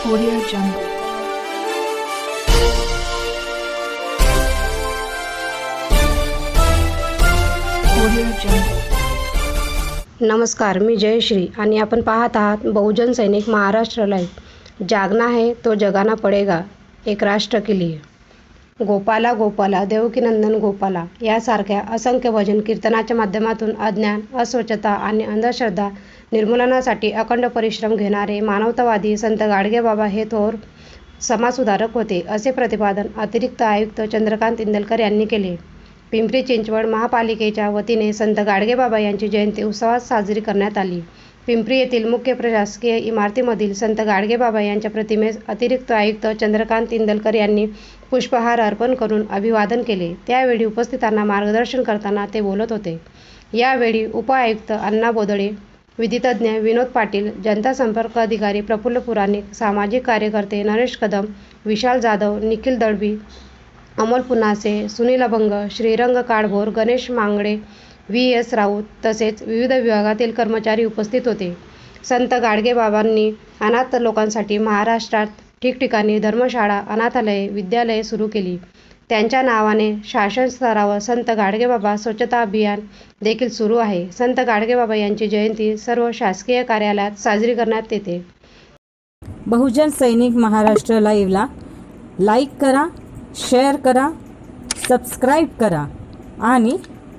Audio Jungle. नमस्कार मी जयश्री आणि आपण पाहत आहात बहुजन सैनिक महाराष्ट्र लाईव्ह जागना है तो जगाना पडेगा एक राष्ट्र के लिए. गोपाला गोपाला देवकीनंदन गोपाला यासारख्या असंख्य भजन कीर्तनाच्या माध्यमातून अज्ञान अस्वच्छता आणि अंधश्रद्धा निर्मूलनासाठी अखंड परिश्रम घेणारे मानवतावादी संत गाडगेबाबा हे थोर समाजसुधारक होते असे प्रतिपादन अतिरिक्त आयुक्त चंद्रकांत इंदलकर यांनी केले. पिंपरी चिंचवड महापालिकेच्या वतीने संत गाडगेबाबा यांची जयंती उत्सवात साजरी करण्यात आली. पिंपरी येथील मुख्य प्रशासकीय इमारतीमधील संत गाडगेबाबा यांच्या प्रतिमेस अतिरिक्त आयुक्त चंद्रकांत इंदलकर यांनी पुष्पहार अर्पण करून अभिवादन केले. त्यावेळी उपस्थितांना मार्गदर्शन करताना ते बोलत होते. यावेळी उपआयुक्त अण्णा बोदळे विधितज्ञ विनोद पाटील जनता संपर्क अधिकारी प्रफुल्ल पुराणिक सामाजिक कार्यकर्ते नरेश कदम विशाल जाधव निखिल दळवी अमोल पुनासे सुनील अभंग श्रीरंग काळभोर गणेश मांगडे व्ही. एस. राऊत तसेच विविध विभागातील कर्मचारी उपस्थित होते. संत गाडगेबाबांनी अनाथ लोकांसाठी महाराष्ट्रात ठिकठिकाणी धर्मशाळा अनाथालये विद्यालये सुरू केली. त्यांच्या नावाने शासन स्तरावर संत गाडगेबाबा स्वच्छता अभियान देखील सुरू आहे. संत गाडगेबाबा यांची जयंती सर्व शासकीय कार्यालयात साजरी करण्यात येते. बहुजन सैनिक महाराष्ट्र लाईव्हला लाईक करा शेअर करा सबस्क्राईब करा आणि